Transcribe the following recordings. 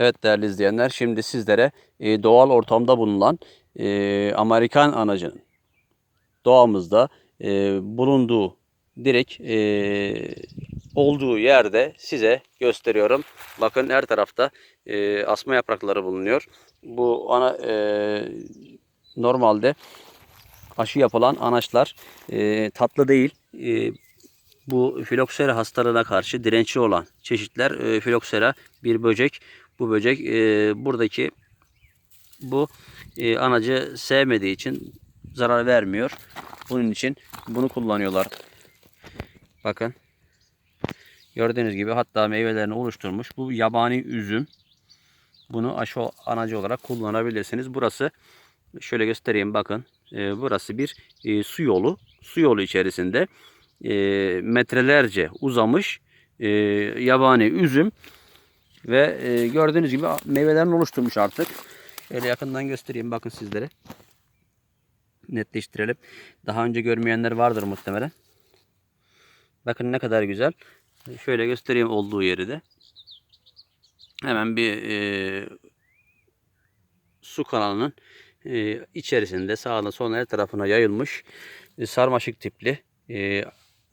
Evet değerli izleyenler şimdi sizlere e, doğal ortamda bulunan e, Amerikan anacının doğamızda e, bulunduğu direkt olduğu yerde size gösteriyorum. Bakın her tarafta asma yaprakları bulunuyor. Bu ana normalde aşı yapılan anaçlar tatlı değil. Bu filoksera hastalığına karşı dirençli olan çeşitler e, filoksera bir böcek. Bu böcek e, buradaki bu e, anacı sevmediği için zarar vermiyor. Bunun için bunu kullanıyorlar. Bakın. Gördüğünüz gibi hatta meyvelerini oluşturmuş. Bu yabani üzüm. Bunu aşı anacı olarak kullanabilirsiniz. Burası şöyle göstereyim bakın. E, burası bir e, su yolu. Su yolu içerisinde e, metrelerce uzamış e, yabani üzüm ve e, gördüğünüz gibi meyvelerini oluşturmuş artık. Şöyle yakından göstereyim bakın sizlere. Netleştirelim. Daha önce görmeyenler vardır muhtemelen. Bakın ne kadar güzel. Şöyle göstereyim olduğu yeri de. Hemen bir e, su kanalının e, içerisinde sağına soluna her tarafına yayılmış e, sarmaşık tipli e,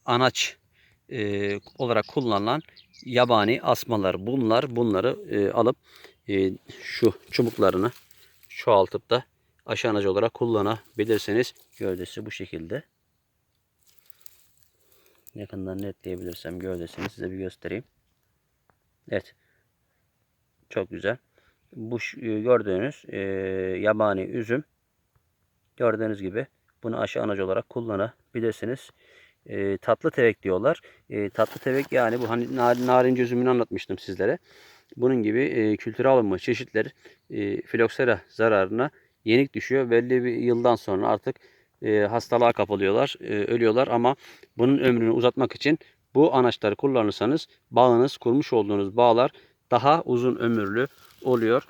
anaç e, olarak kullanılan yabani asmalar bunlar. Bunları e, alıp e, şu çubuklarını çoğaltıp da aşı anacı olarak kullanabilirsiniz. Gövdesi bu şekilde. Yakından netleyebilirsem gövdesini size bir göstereyim. Evet. Çok güzel. Bu e, gördüğünüz e, yabani üzüm gördüğünüz gibi bunu aşı anacı olarak kullanabilirsiniz. E, tatlı tevek diyorlar. E, tatlı tevek yani bu hani nar, narince üzümünü anlatmıştım sizlere. Bunun gibi e, kültüre alınma çeşitleri e, filoksera zararına yenik düşüyor. Belli bir yıldan sonra artık e, hastalığa kapılıyorlar, e, ölüyorlar ama bunun ömrünü uzatmak için bu anaçları kullanırsanız bağınız, kurmuş olduğunuz bağlar daha uzun ömürlü oluyor.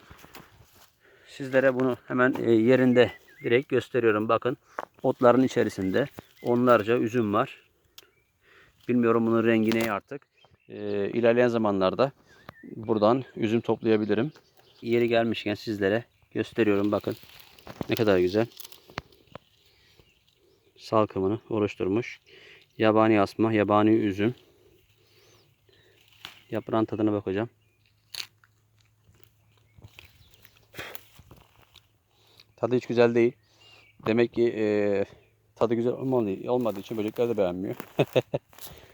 Sizlere bunu hemen e, yerinde direkt gösteriyorum. Bakın otların içerisinde onlarca üzüm var. Bilmiyorum bunun rengi ne artık. E, ilerleyen zamanlarda buradan üzüm toplayabilirim. Yeri gelmişken sizlere gösteriyorum. Bakın ne kadar güzel. Salkımını oluşturmuş. Yabani asma, yabani üzüm. Yaprağın tadına bakacağım. Tadı hiç güzel değil. Demek ki e, tadı güzel olmadığı, olmadığı için böcekler de beğenmiyor.